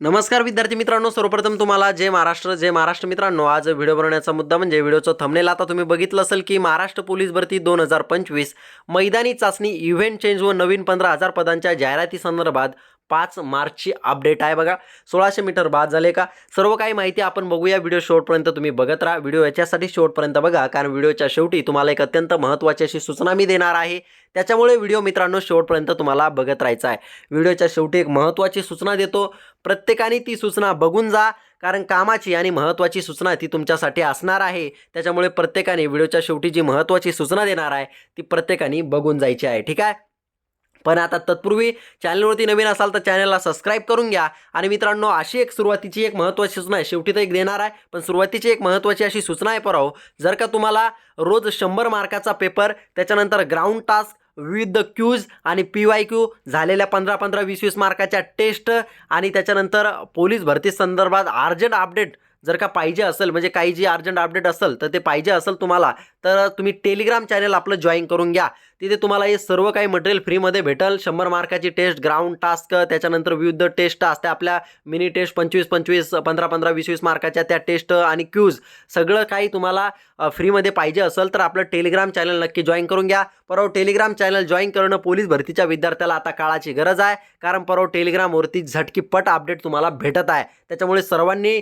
नमस्कार विद्यार्थी मित्रांनो सर्वप्रथम तुम्हाला जय महाराष्ट्र जय महाराष्ट्र मित्रांनो. आज व्हिडिओ बनवण्याचा मुद्दा म्हणजे व्हिडिओचं थंबनेल आता तुम्ही बघितलं असेल की महाराष्ट्र पोलीस भरती दोन हजार पंचवीस मैदानी चाचणी इव्हेंट चेंज व नवीन पंधरा हजार पदांच्या जाहिराती संदर्भात पाच मार्चची अपडेट आहे बघा. सोळाशे मीटर बाद झाले का? सर्व काही माहिती आपण बघूया. व्हिडिओ शेवटपर्यंत तुम्ही बघत राहा. व्हिडिओ याच्यासाठी शेवटपर्यंत बघा. कारण व्हिडिओच्या शेवटी तुम्हाला एक अत्यंत महत्त्वाची अशी सूचना मी देणार आहे. त्याच्यामुळे व्हिडिओ मित्रांनो शेवटपर्यंत तुम्हाला बघत राहायचा आहे. व्हिडिओच्या शेवटी एक महत्त्वाची सूचना देतो. प्रत्येकाने ती सूचना बघून जा. कारण कामाची आणि महत्त्वाची सूचना ती तुमच्यासाठी असणार आहे. त्याच्यामुळे प्रत्येकाने व्हिडिओच्या शेवटी जी महत्त्वाची सूचना देणार आहे ती प्रत्येकाने बघून जायची आहे. ठीक आहे? पण आता तत्पूर्वी चॅनलवरती नवीन असाल तर चॅनलला सबस्क्राईब करून घ्या. आणि मित्रांनो अशी एक सुरुवातीची एक महत्त्वाची सूचना आहे. शेवटी तर एक देणार आहे पण सुरुवातीची एक महत्त्वाची अशी सूचना आहे पराव जर का तुम्हाला रोज शंभर मार्काचा पेपर त्याच्यानंतर ग्राउंड टास्क विविध क्यूज आणि पी वाय क्यू झालेल्या पंधरा पंधरा वीस वीस मार्काच्या टेस्ट आणि त्याच्यानंतर पोलीस भरती संदर्भात अर्जंट अपडेट जर का पाहिजे असेल म्हणजे काही जी अर्जंट अपडेट असेल तर ते पाहिजे असेल तुम्हाला तर तुम्ही टेलिग्राम चॅनल आपलं जॉईन करून घ्या. तिथे तुम्हाला हे सर्व काही मटेरियल फ्रीमध्ये भेटेल. शंभर मार्काची टेस्ट ग्राउंड टास्क त्याच्यानंतर विविध टेस्ट असते. आपल्या मिनी टेस्ट पंचवीस पंचवीस पंधरा पंधरा वीस वीस मार्काच्या त्या टेस्ट आणि क्यूज सगळं काही तुम्हाला फ्रीमध्ये पाहिजे असेल तर आपलं टेलिग्राम चॅनल नक्की जॉईन करून घ्या. परवा टेलिग्राम चॅनल जॉईन करणं पोलीस भरतीच्या विद्यार्थ्याला आता काळाची गरज आहे. कारण परवा टेलिग्रामवरती झटकीपट अपडेट तुम्हाला भेटत आहे. त्याच्यामुळे सर्वांनी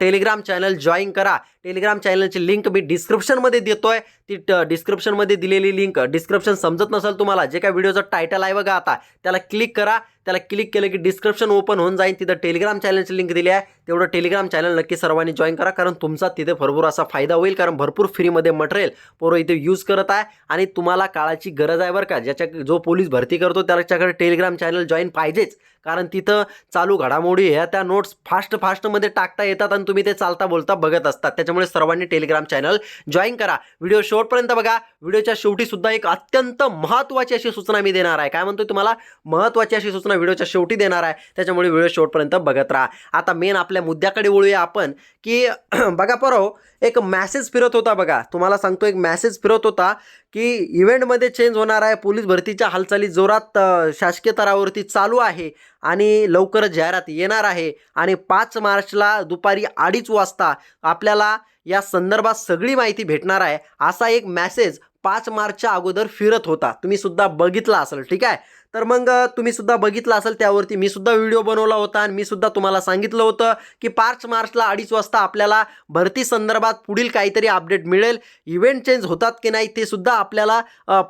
टेलिग्राम चॅनल जॉईन करा. टेलिग्राम चॅनलची लिंक मी डिस्क्रिप्शनमध्ये देतो आहे ती ट- डिस्क्रिप्शनमध्ये दिलेली लिंक. डिस्क्रिप्शन समजत नसेल तुम्हाला जे काय व्हिडिओचं टायटल आहे बघा आता त्याला क्लिक करा. त्याला क्लिक केलं की डिस्क्रिप्शन ओपन होऊन जाईल तिथं टेलिग्राम चॅनलची लिंक दिली आहे. तेवढं टेलिग्राम चॅनल नक्की सर्वांनी जॉईन करा. कारण तुमचा तिथे भरपूर असा फायदा होईल. कारण भरपूर फ्रीमध्ये मटेरियल पोरं इथे यूज करत आहे. आणि तुम्हाला काळाची गरज आहे बरं का. ज्याच्या जो पोलीस भरती करतो त्याच्याकडे टेलिग्राम चॅनल जॉईन पाहिजेच. कारण तिथं चालू घडामोडी ह्या त्या नोट्स फास्ट फास्टमध्ये टाकता येतात आणि तुम्ही ते चालता बोलता बघत असतात. त्याच्यामुळे सर्वांनी टेलिग्राम चॅनल जॉईन करा. व्हिडिओ शेवटपर्यंत बघा. व्हिडिओच्या शेवटी सुद्धा एक अत्यंत महत्त्वाची अशी सूचना मी देणार आहे. काय म्हणतोय तुम्हाला? महत्त्वाची अशी सूचना व्हिडिओच्या शेवटी देणार आहे. त्याच्यामुळे व्हिडिओ शेवटपर्यंत बघत राहा. आता मेन आपल्या मुद्द्याकडे वळूया आपण की बघा परव एक मॅसेज फिरत होता बघा. तुम्हाला सांगतो एक मॅसेज फिरत होता की इव्हेंटमध्ये चेंज होणार आहे. पोलीस भरतीच्या हालचाली जोरात शासकीय स्तरावरती चालू आहे आणि लवकरच जाहिरात येणार आहे. आणि पाच मार्चला दुपारी अडीच वाजता आपल्याला या संदर्भात सगळी माहिती भेटणार आहे. असा एक मॅसेज पाच मार्चच्या अगोदर फिरत होता. तुम्ही सुद्धा बघितला असेल ठीक आहे? तर मग तुम्ही सुद्धा बघितलं असेल त्यावरती. मी सुद्धा व्हिडिओ बनवला होता आणि मी सुद्धा तुम्हाला सांगितलं होतं की पाच मार्चला अडीच वाजता आपल्याला भरती संदर्भात पुढील काहीतरी अपडेट मिळेल. इव्हेंट चेंज होतात की नाही ते सुद्धा आपल्याला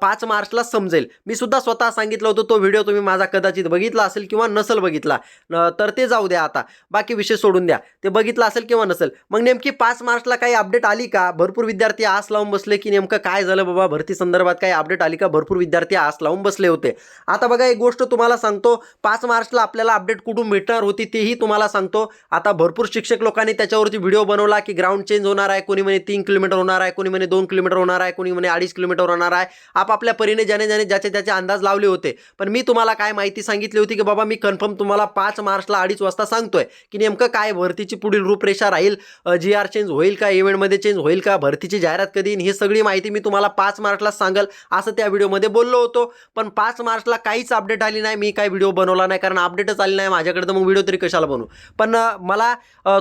पाच मार्चला समजेल. मी सुद्धा स्वतः सांगितलं होतं तो व्हिडिओ तुम्ही माझा कदाचित बघितला असेल किंवा नसेल बघितला. तर ते जाऊ द्या आता. बाकी विषय सोडून द्या. ते बघितलं असेल किंवा नसेल. मग नेमकी पाच मार्चला काही अपडेट आली का? भरपूर विद्यार्थी आस लावून बसले की नेमकं काय झालं बाबा? भरती संदर्भात काही अपडेट आली का? भरपूर विद्यार्थी आस लावून बसले होते. आता बघा एक गोष्ट तुम्हाला सांगतो. पाच मार्चला आपल्याला अपडेट कुठून भेटणार होती तेही तुम्हाला सांगतो. आता भरपूर शिक्षक लोकांनी त्याच्यावरती व्हिडिओ बनवला की ग्राउंड चेंज होणार आहे कोणी म्हणे तीन किलोमीटर होणार आहे कोणी म्हणे दोन किलोमीटर होणार आहे कोणी म्हणे अडीच किलोमीटर होणार आहे. आपापल्या परीने ज्याने ज्याने ज्याचे त्याचे अंदाज लावले होते. पण मी तुम्हाला काय माहिती सांगितली होती की बाबा मी कन्फर्म तुम्हाला पाच मार्चला अडीच वाजता सांगतोय की नेमकं काय भरतीची पुढील रूपरेषा राहील जी आर चेंज होईल का इव्हेंटमध्ये चेंज होईल का भरतीची जाहिरात कधी हे ही सगळी माहिती मी तुम्हाला पाच मार्चला सांगल असं त्या व्हिडिओमध्ये बोललो होतो. पण पाच मार्चला काही काहीच अपडेट आली नाही मी काही व्हिडिओ बनवला नाही कारण अपडेटच आली नाही माझ्याकडे तर मग व्हिडिओ तरी कशाला बनवू? पण मला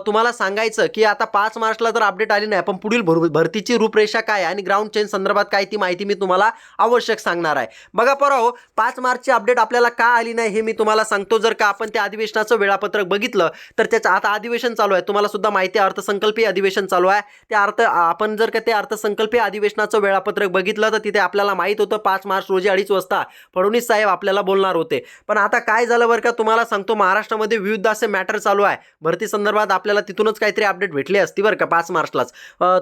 तुम्हाला सांगायचं की आता पाच मार्चला तर अपडेट आली नाही पण पुढील भर भरतीची रूपरेषा काय आणि ग्राउंड चेंज संदर्भात काय ती माहिती मी तुम्हाला आवश्यक सांगणार आहे. बघा परवा पाच मार्चची अपडेट आपल्याला का आली नाही हे मी तुम्हाला सांगतो. जर का आपण त्या अधिवेशनाचं वेळापत्रक बघितलं तर त्याचं आता अधिवेशन चालू आहे. तुम्हाला सुद्धा माहिती आहे अर्थसंकल्पीय अधिवेशन चालू आहे. ते अर्थ आपण जर का ते अर्थसंकल्पीय अधिवेशनाचं वेळापत्रक बघितलं तर तिथे आपल्याला माहीत होतं पाच मार्च रोजी अडीच वाजता फडणवीस साहेब आपल्याला बोलणार होते. पण आता काय झालं बरं का तुम्हाला सांगतो महाराष्ट्रामध्ये विविध असे मॅटर चालू आहे. भरती संदर्भात आपल्याला तिथूनच काहीतरी अपडेट भेटली असती बरं का पाच मार्चलाच.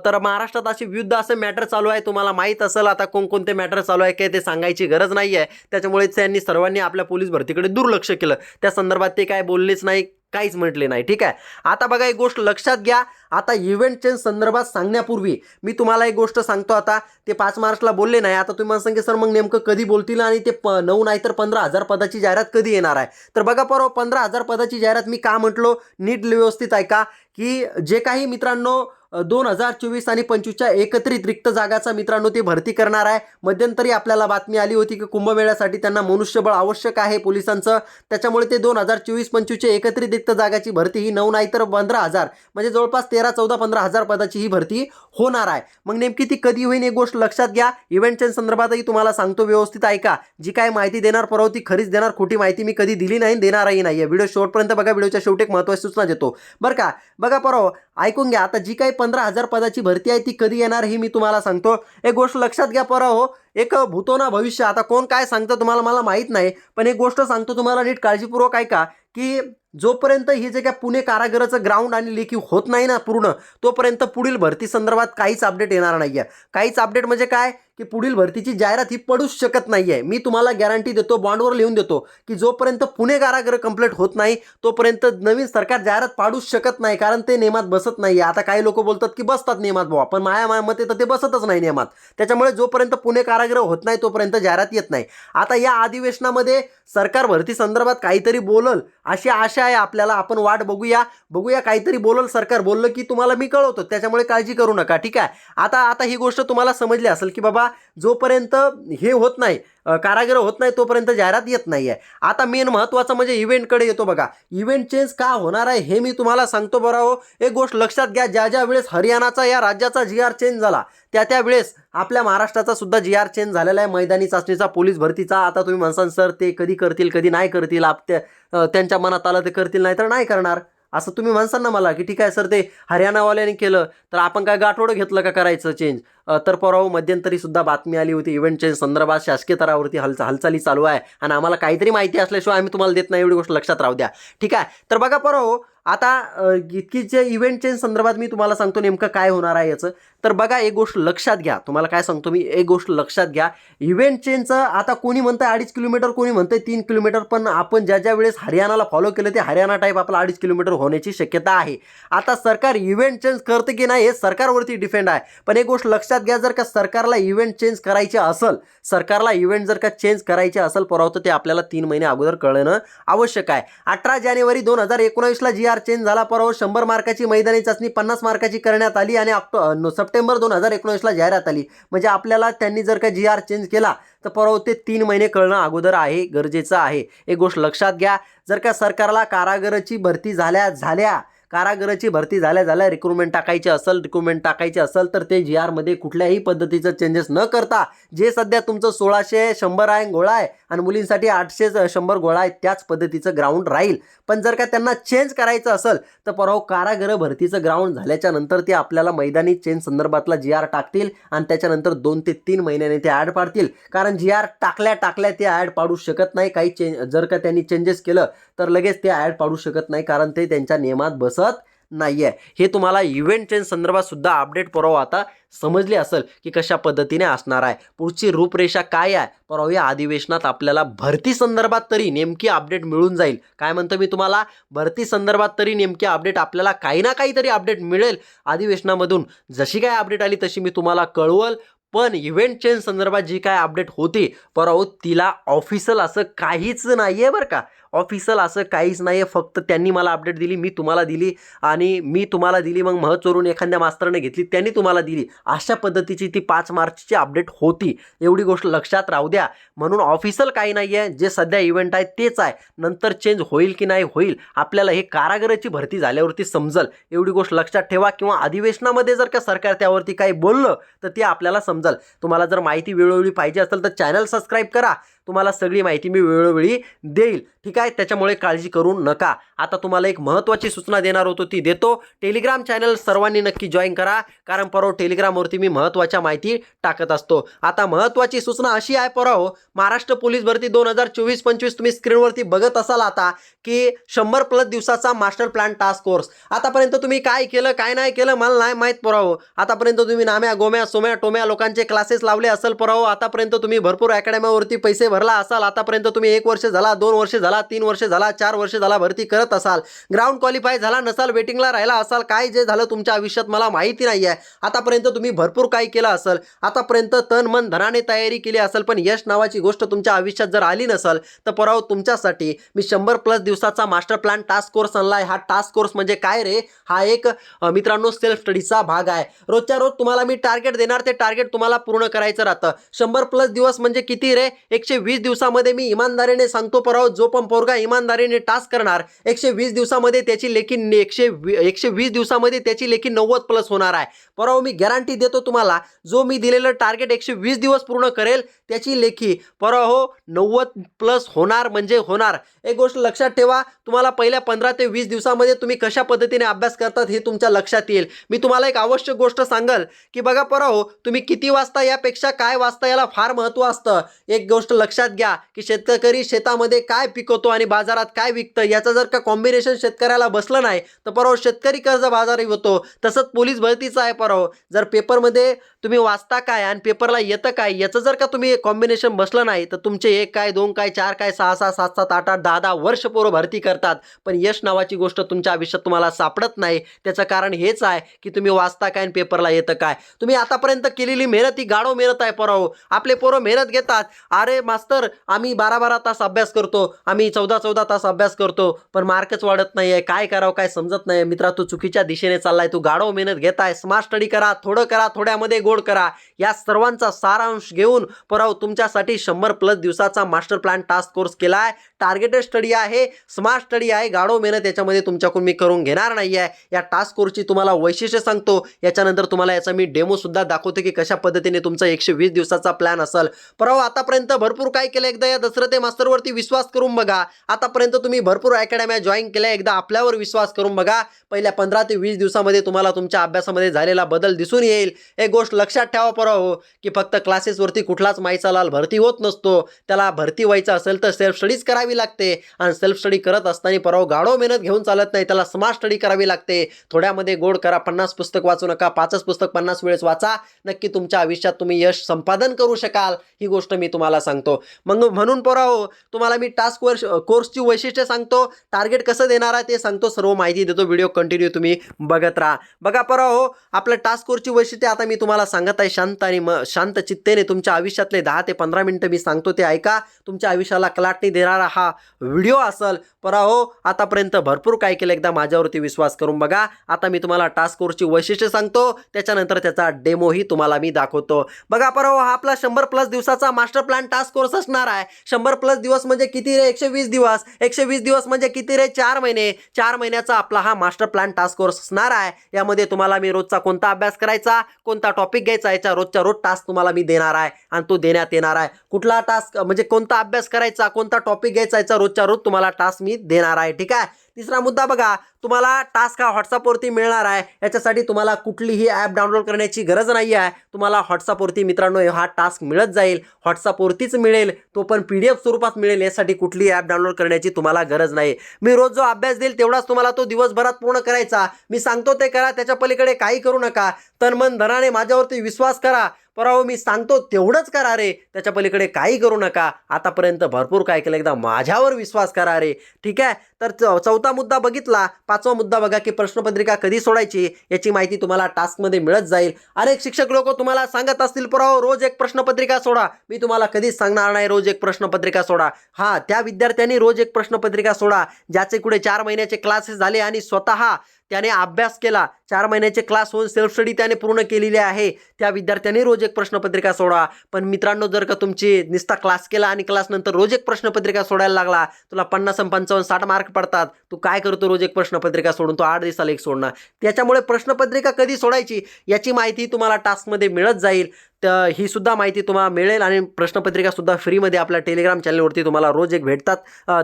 तर महाराष्ट्रात असे विविध असे मॅटर चालू आहे तुम्हाला माहीत असेल आता कोणकोणते मॅटर चालू आहे काय ते सांगायची गरज नाही आहे त्याच्यामुळे त्यांनी सर्वांनी आपल्या पोलीस भरतीकडे दुर्लक्ष केलं. त्या संदर्भात ते काय बोललेच नाही. काहीच म्हटले नाही. ठीक आहे? आता बघा एक गोष्ट लक्षात घ्या. आता इव्हेंट चेंज संदर्भात सांगण्यापूर्वी मी तुम्हाला एक गोष्ट सांगतो आता. ते पाच मार्चला बोलले नाही. आता तुम्ही मला सांगे सर मग नेमकं कधी बोलतील आणि ते प नऊ नाही तर पंधरा हजार पदाची जाहिरात कधी येणार आहे? तर बघा परवा पंधरा हजार पदाची जाहिरात मी का म्हटलो? नीट व्यवस्थित ऐका की जे काही मित्रांनो दोन हजार चोवीस आणि पंचवीसच्या एकत्रित रिक्त जागाचा मित्रांनो ते भरती करणार आहे. मध्यंतरी आपल्याला बातमी आली होती की कुंभमेळ्यासाठी त्यांना मनुष्यबळ आवश्यक आहे पोलिसांचं. त्याच्यामुळे ते दोन हजार चोवीस पंचवीसच्या एकत्रित रिक्त जागाची भरती ही नऊ नाही तर पंधरा हजार म्हणजे जवळपास तेरा चौदा पंधरा हजार पदाची ही भरती होणार आहे. मग नेमकी ती कधी होईल एक गोष्ट लक्षात घ्या. इव्हेंटच्या संदर्भातही तुम्हाला सांगतो व्यवस्थित ऐका. जी काय माहिती देणार परवा ती खरीच देणार खोटी माहिती मी कधी दिली नाही देणारही नाही व्हिडिओ शेवटपर्यंत बघा व्हिडिओच्या शेवटी एक महत्त्वाची सूचना देतो. बरं का? बघा परवा ऐकून घ्या. आता जी काही पंधरा हजार पदाची भरती आहे ती कधी येणार हे मी तुम्हाला सांगतो. एक गोष्ट लक्षात घ्या परा हो. एक भूतोना भविष्य. आता कोण काय सांगतं तुम्हाला मला माहीत नाही पण एक गोष्ट सांगतो तुम्हाला नीट काळजीपूर्वक ऐका की? जोपर्यंत हे जे काय पुणे कारागृहाचं ग्राउंड आणि लेखी होत नाही ना पूर्ण तोपर्यंत पुढील भरती संदर्भात काहीच अपडेट येणार नाही आहे काहीच अपडेट म्हणजे काय? की पुढील भरतीची जाहिरात ही पडूच शकत नाही आहे मी तुम्हाला गॅरंटी देतो बॉन्डवर लिहून देतो की जोपर्यंत पुणे कारागृह कंप्लीट होत नाही तोपर्यंत नवीन सरकार जाहिरात पाडूच शकत नाही कारण ते नियमात बसत नाही आता काही लोक बोलतात की बसतात नियमात बुवा पण माया माया मते तर ते बसतच नाही नियमात त्याच्यामुळे जोपर्यंत पुणे कारागृह होत नाही तोपर्यंत जाहिरात येत नाही. आता या अधिवेशनामध्ये सरकार भरती संदर्भात काहीतरी बोलल अशी आशा आहे आपल्याला. आपण वाट बघूया. बघूया काहीतरी बोलल सरकार बोललं की तुम्हाला मी कळवतो. त्याच्यामुळे काळजी करू नका ठीक आहे? आता आता ही गोष्ट तुम्हाला समजली असेल की बाबा जोपर्यंत हे होत नाही कारागिर कारागृह होत नाही तोपर्यंत जाहिरात येत नाही आहे आता मेन महत्त्वाचं म्हणजे इव्हेंटकडे येतो बघा. इव्हेंट चेंज का होणार आहे हे मी तुम्हाला सांगतो बरं हो एक गोष्ट लक्षात घ्या ज्या ज्या वेळेस हरियाणाचा या राज्याचा जी आर चेंज झाला त्या त्या वेळेस आपल्या महाराष्ट्राचा सुद्धा जी आर चेंज झालेला आहे. मैदानी चाचणीचा पोलीस भरतीचा आता तुम्ही म्हणसाल सर ते कधी करतील कधी नाही करतील? आप त्यांच्या मनात आलं ते करतील नाही तर नाही करणार. असं तुम्ही म्हणसाल ना मला की ठीक आहे सर ते हरियाणावाल्याने केलं तर आपण काय गाठोडं घेतलं का करायचं चेंज तर परवा मध्यंतरी सुद्धा बातमी आली होती इव्हेंट चेंज संदर्भात शासकीय स्तरावरती हालचा हालचाली चालू आहे. आणि आम्हाला काहीतरी माहिती असल्याशिवाय आम्ही तुम्हाला देत नाही एवढी गोष्ट लक्षात राहू द्या. ठीक आहे? तर बघा परवा हो, आता इतकीच्या इतकी जे इव्हेंट चेंज संदर्भात मी तुम्हाला सांगतो नेमकं काय होणार आहे याचं. तर बघा एक गोष्ट लक्षात घ्या. तुम्हाला काय सांगतो मी? एक गोष्ट लक्षात घ्या. इव्हेंट चेंजचं आता कोणी म्हणतं अडीच किलोमीटर कोणी म्हणतंय तीन किलोमीटर पण आपण ज्या ज्या वेळेस हरियाणाला फॉलो केलं ते हरियाणा टाईप आपला अडीच किलोमीटर होण्याची शक्यता आहे. आता सरकार इव्हेंट चेंज करतं की नाही हे सरकारवरती डिपेंड आहे. पण एक गोष्ट लक्षात घ्या जर का सरकारला इव्हेंट चेंज करायचे असेल सरकारला इव्हेंट जर का चेंज करायचे असेल परवा तर ते आपल्याला तीन महिने अगोदर कळणं आवश्यक आहे. अठरा जानेवारी दोन हजार एकोणावीसला जी आर चेंज झाला. परवा शंभर मार्काची मैदानी चाचणी पन्नास मार्काची करण्यात आली आणि ऑक्टो सप्टेंबर दोन हजार एकोणीसला जाहिरात आली. म्हणजे आपल्याला त्यांनी जर का जी आर चेंज केला तर परवा ते तीन महिने कळणं अगोदर आहे गरजेचं आहे. एक गोष्ट लक्षात घ्या जर का सरकारला कारागराची भरती झाल्या झाल्या कारागराची भरती झाल्या झाल्या रिक्रुटमेंट टाकायची असेल रिक्रुटमेंट टाकायची असेल तर ते जी आरमध्ये कुठल्याही पद्धतीचं चेंजेस न करता जे सध्या तुमचं सोळाशे शंभर आहे गोळा आहे आणि मुलींसाठी आठशे शंभर गोळा आहे त्याच पद्धतीचं ग्राउंड राहील. पण जर का त्यांना चेंज करायचं असेल तर परवा कारागृह भरतीचं ग्राउंड झाल्याच्यानंतर ते आपल्याला मैदानी चेंज संदर्भातला जी आर टाकतील आणि त्याच्यानंतर दोन ते तीन महिन्याने ते ॲड पाडतील. कारण जी आर टाकल्या टाकल्या ते ॲड पाडू शकत नाही काही चेंज जर का त्यांनी चेंजेस केलं तर लगेच ते ॲड पाडू शकत नाही कारण ते त्यांच्या नियमात बस बसत नाही आहे हे तुम्हाला इव्हेंट ट्रेन संदर्भात सुद्धा अपडेट परवा आता समजली असेल की कशा पद्धतीने असणार आहे. पुढची रूपरेषा काय आहे? परवा या अधिवेशनात आपल्याला भरती संदर्भात तरी नेमकी अपडेट मिळून जाईल. काय म्हणतो मी तुम्हाला? भरती संदर्भात तरी नेमकी अपडेट आपल्याला काही ना काहीतरी अपडेट मिळेल. अधिवेशनामधून जशी काय अपडेट आली तशी मी तुम्हाला कळवल. पण इव्हेंट चेंज संदर्भात जी काय अपडेट होती परवा तिला ऑफिशियल असं काहीच नाही आहे बरं का. ऑफिशियल असं काहीच नाही आहे फक्त त्यांनी मला अपडेट दिली मी तुम्हाला दिली आणि मी तुम्हाला दिली मग मह चोरून एखाद्या मास्तरने घेतली त्यांनी तुम्हाला दिली. अशा पद्धतीची ती पाच मार्चची अपडेट होती. एवढी गोष्ट लक्षात राहू द्या. म्हणून ऑफिशियल काही नाही आहे जे सध्या इव्हेंट आहे तेच आहे. नंतर चेंज होईल की नाही होईल. आपल्याला हे कारागराची भरती झाल्यावरती समजल. एवढी गोष्ट लक्षात ठेवा किंवा अधिवेशनामध्ये जर का सरकार त्यावरती काही बोललं तर ते आपल्याला समजल. तुम्हाला जर माहिती वेळोवेळी पाहिजे असेल तर चॅनल सबस्क्राईब करा. तुम्हाला सगळी माहिती मी वेळोवेळी देईल. ठीक आहे? त्याच्यामुळे काळजी करू नका. आता तुम्हाला एक महत्त्वाची सूचना देणार होतो ती देतो. टेलिग्राम चॅनल सर्वांनी नक्की जॉईन करा. कारण परवा टेलिग्रामवरती मी महत्त्वाच्या माहिती टाकत असतो. आता महत्त्वाची सूचना अशी आहे परवा महाराष्ट्र पोलीस भरती दोन हजार चोवीस पंचवीस तुम्ही स्क्रीनवरती बघत असाल आता की शंभर प्लस दिवसाचा मास्टर प्लॅन टास्क कोर्स आतापर्यंत तुम्ही काय केलं काय नाही केलं मला नाही माहीत पुरावं. आतापर्यंत तुम्ही नाम्या गोम्या सोम्या टोम्या लोकांचे क्लासेस लावले असेल पुरावं. आतापर्यंत तुम्ही भरपूर अकॅडमीवरती पैसे भरला असाल. आतापर्यंत तुम्ही एक वर्ष झाला दोन वर्ष झाला तीन वर्ष झाला चार वर्ष झाला भरती करत असाल. ग्राउंड क्वालिफाय झाला नसाल वेटिंगला राहिला असाल काय जे झालं तुमच्या आयुष्यात मला माहिती नाही आहे आतापर्यंत तुम्ही भरपूर काही केलं असेल. आतापर्यंत तन मन धनाने तयारी केली असेल पण यश नावाची गोष्ट तुमच्या आयुष्यात जर आली नसेल तर पराव तुमच्यासाठी. मी शंभर प्लस दिवसाचा मास्टर प्लॅन टास्क कोर्स आणलाय. हा टास्क कोर्स म्हणजे काय रे? हा एक मित्रांनो सेल्फ स्टडीचा भाग आहे. रोजच्या रोज तुम्हाला मी टार्गेट देणार ते टार्गेट तुम्हाला पूर्ण करायचं राहतं. शंभर प्लस दिवस म्हणजे किती रे? एकशे वीस दिवसामध्ये मी इमानदारीने सांगतो पराव जो पण पोरगा इमानदारीने टास्क करणार एकशे वीस दिवसामध्ये त्याची लेखी एकशे वी- एकशे वीस दिवसामध्ये त्याची लेखी नव्वद प्लस होणार आहे. परवा मी गॅरंटी देतो तुम्हाला जो मी दिलेलं टार्गेट एकशे वीस दिवस पूर्ण करेल त्याची लेखी. परवा हो नव्वद प्लस होणार म्हणजे होणार. एक गोष्ट लक्षात ठेवा तुम्हाला पहिल्या पंधरा ते वीस दिवसामध्ये तुम्ही कशा पद्धतीने अभ्यास करतात हे तुमच्या लक्षात येईल. मी तुम्हाला एक आवश्यक गोष्ट सांगल की बघा पराव हो, तुम्ही किती वाजता यापेक्षा काय वाजता याला फार महत्त्व असतं? एक गोष्ट लक्षात घ्या की शेतकरी शेतामध्ये काय पिकवतो? आणि बाजारात काय विकतं याचं जर का कॉम्बिनेशन शेतकऱ्याला बसलं नाही तर परवा शेतकरी कर्ज बाजारी होतो. तसंच पोलीस भरतीचं आहे परवा. जर पेपरमध्ये तुम्ही वाचता काय आणि पेपरला येतं काय? याचं जर का तुम्ही कॉम्बिनेशन बसलं नाही तर तुमचे एक काय दोन काय चार काय सहा सहा सात सात आठ आठ दहा दहा वर्ष पोरं भरती करतात. पण यश नावाची गोष्ट तुमच्या आयुष्यात तुम्हाला सापडत नाही. त्याचं कारण हेच आहे की तुम्ही वाचता काय आणि पेपरला येतं काय. तुम्ही आतापर्यंत केलेली मेहनत ही गाढव मेहनत आहे पोरं आपले पोरं मेहनत घेतात. अरे मास्तर आम्ही बारा बारा तास अभ्यास करतो. आम्ही चौदा चौदा तास अभ्यास करतो. पण मार्कच वाढत नाही आहे काय करावं काय समजत नाही मित्रा तू चुकीच्या दिशेने चाललाय. तू गाढव मेहनत घेताय. स्मार्ट स्टडी करा थोडं करा. थोड्यामध्ये गोड करा. या सर्वांचा सारांश घेऊन परव तुमच्यासाठी शंभर प्लस दिवसाचा मास्टर प्लॅन टास्क कोर्स केला आहे टार्गेटेड स्टडी आहे स्मार्ट स्टडी आहे गाढव मेहनत याच्यामध्ये तुमच्याकडून मी करून घेणार नाही आहे या टास्क कोर्सची तुम्हाला वैशिष्ट्य सांगतो. याच्यानंतर तुम्हाला याचा मी डेमो सुद्धा दाखवतो की कशा पद्धतीने तुमचा एकशे वीस दिवसाचा प्लॅन असेल. परवा आतापर्यंत भरपूर काय केलं? एकदा या दसरते मास्टरवरती विश्वास करून बघा. आतापर्यंत तुम्ही भरपूर अकॅडम्या जॉईन केल्या. एकदा आपल्यावर विश्वास करून बघा. पहिल्या पंधरा ते वीस दिवसामध्ये तुम्हाला तुमच्या अभ्यासामध्ये झालेला बदल दिसून येईल. एक गोष्ट लक्षात ठेवा पराव हो, की फक्त क्लासेसवरती कुठलाच माईचा लाल भरती होत नसतो. त्याला भरती व्हायचं असेल तर सेल्फ स्टडीज करावी लागते. आणि सेल्फ स्टडी करत असताना पराव हो, गाढव मेहनत घेऊन चालत नाही त्याला स्मार्ट स्टडी करावी लागते. थोड्यामध्ये गोड करा पन्नास पुस्तक वाचू नका पाचच पुस्तक पन्नास वेळेस वाचा. नक्की तुमच्या आयुष्यात तुम्ही यश संपादन करू शकाल. ही गोष्ट मी तुम्हाला सांगतो. मग म्हणून पोराहो तुम्हाला मी टास्क वर्ष कोर्सची वैशिष्ट्य सांगतो. टार्गेट कसं देणार आहे ते सांगतो. सर्व माहिती देतो. व्हिडिओ कंटिन्यू तुम्ही बघत राहा. बघा पोराहो आपल्या टास्क कोर्सची वैशिष्ट्य आता मी तुम्हाला सांगत आहे शांत आणि म शांत चित्तेने तुमच्या आयुष्यातले दहा ते पंधरा मिनटं मी सांगतो ते ऐका. तुमच्या आयुष्याला कलाटणी देणारा हा व्हिडिओ असेल. पराहो आतापर्यंत भरपूर काय केलं एकदा माझ्यावरती विश्वास करून बघा. आता मी तुम्हाला टास्क कोर्सची वैशिष्ट्य सांगतो. त्याच्यानंतर त्याचा डेमोही तुम्हाला मी दाखवतो. बघा पराहो हा आपला शंभर प्लस दिवसाचा मास्टर प्लॅन टास्क कोर्स असणार आहे. शंभर प्लस दिवस म्हणजे किती रे? एकशे वीस दिवस. एकशे वीस दिवस म्हणजे किती रे? चार महिने. चार महिन्याचा आपला हा मास्टर प्लॅन टास्क कोर्स असणार आहे. यामध्ये तुम्हाला मी रोजचा कोणता अभ्यास करायचा? कोणता टॉपिक टॉपिक घ्यायचा याचा रोजच्या रोज टास्क तुम्हाला मी देणार आहे आणि तो देण्यात येणार आहे. कुठला टास्क म्हणजे कोणता अभ्यास करायचा कोणता टॉपिक घ्यायचा याचा रोजच्या रोज तुम्हाला टास्क मी देणार आहे. ठीक आहे? तिसरा मुद्दा बघा तुम्हाला टास्क हा व्हॉट्सअपवरती मिळणार आहे. याच्यासाठी तुम्हाला कुठलीही ॲप डाउनलोड करण्याची गरज नाही आहे. तुम्हाला व्हॉट्सअपवरती मित्रांनो हा टास्क मिळत जाईल. व्हॉट्सअपवरतीच मिळेल तो पण पी डी एफ स्वरूपात मिळेल. यासाठी कुठलीही ॲप डाउनलोड करण्याची तुम्हाला गरज नाही. मी रोज जो अभ्यास देईल तेवढाच तुम्हाला तो दिवसभरात पूर्ण करायचा. मी सांगतो ते करा त्याच्या पलीकडे काही करू नका. तन मन धनाने माझ्यावरती विश्वास करा. पराहो मी सांगतो तेवढंच करा रे. त्याच्या पलीकडे काही करू नका. आतापर्यंत भरपूर काय केलं एकदा माझ्यावर विश्वास करा रे. ठीक आहे? तर चौ- चौथा मुद्दा बघितला. पाचवा मुद्दा बघा की प्रश्नपत्रिका कधी सोडायची? याची माहिती तुम्हाला टास्कमध्ये मिळत जाईल. अनेक शिक्षक लोक तुम्हाला सांगत असतील पराहो रोज एक प्रश्नपत्रिका सोडा. मी तुम्हाला कधीच सांगणार नाही रोज एक प्रश्नपत्रिका सोडा. हा त्या विद्यार्थ्यांनी रोज एक प्रश्नपत्रिका सोडा ज्याचे कुठे चार महिन्याचे क्लासेस झाले आणि स्वतः त्याने अभ्यास केला. चार महिन्याचे क्लास होऊन सेल्फ स्टडी त्याने पूर्ण केलेली आहे. त्या विद्यार्थ्यांनी रोज एक प्रश्नपत्रिका सोडा. पण मित्रांनो जर का तुमची निस्ता क्लास केला आणि क्लासनंतर रोज एक प्रश्नपत्रिका सोडायला लागला तुला पन्नास पंचावन्न साठ मार्क पडतात. तू काय करतो रोज एक प्रश्नपत्रिका सोडून? तो आठ दिवसाला एक सोडणार. त्याच्यामुळे प्रश्नपत्रिका कधी सोडायची? याची माहिती तुम्हाला टास्कमध्ये मिळत जाईल. तर ही सुद्धा माहिती तुम्हाला मिळेल आणि प्रश्नपत्रिकासुद्धा फ्रीमध्ये आपल्या टेलिग्राम चॅनलवरती तुम्हाला रोज एक भेटतात